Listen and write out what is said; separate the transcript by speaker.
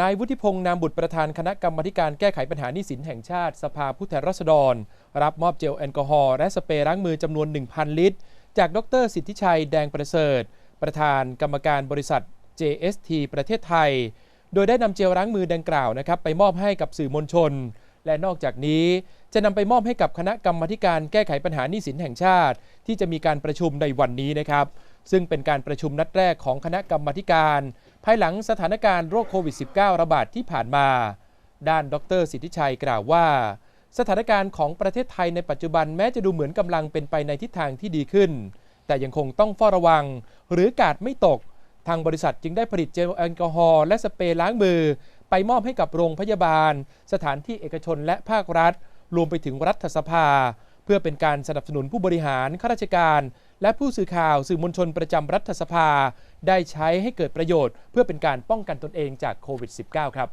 Speaker 1: นายวุฒิพงษ์นามบุตรประธานคณะกรรมการแก้ไขปัญหาหนี้สินแห่งชาติ สภาผู้แทนราษฎร รับมอบเจลแอลกอฮอล์และสเปรย์ล้างมือจำนวน 1,000 ลิตร จากดรสิทธิชัยแดงประเสริฐ ประธานกรรมการบริษัท JST ประเทศไทย โดยได้นำเจลล้างมือดังกล่าวนะครับไปมอบให้กับสื่อมวลชน และนอกจากนี้จะนำไปมอบให้กับคณะกรรมการแก้ไขปัญหาหนี้สินแห่งชาติ ที่จะมีการประชุมในวันนี้นะครับ ซึ่งเป็นการประชุมนัดแรกของคณะกรรมการ ภายหลังสถานการณ์โรคโควิด -19 ระบาดที่ผ่านมา ด้านดรสิทธิชัยกล่าวว่า สถานการณ์ของประเทศไทยในปัจจุบันแม้จะดูเหมือนกำลังเป็นไปในทิศทางที่ดีขึ้น แต่ยังคงต้องเฝ้าระวัง หรือกาดไม่ตก ทางบริษัทจึงได้ผลิตเจลแอลกอฮอล์และสเปรย์ล้างมือ ไปมอบให้กับโรงพยาบาล สถานที่เอกชนและภาครัฐ รวมไปถึงรัฐสภา เพื่อเป็นการสนับสนุนผู้บริหารข้าราชการ และผู้สื่อข่าวสื่อมวลชนประจำรัฐสภา ได้ใช้ให้เกิดประโยชน์ เพื่อเป็นการป้องกันตนเองจากโควิด -19 ครับ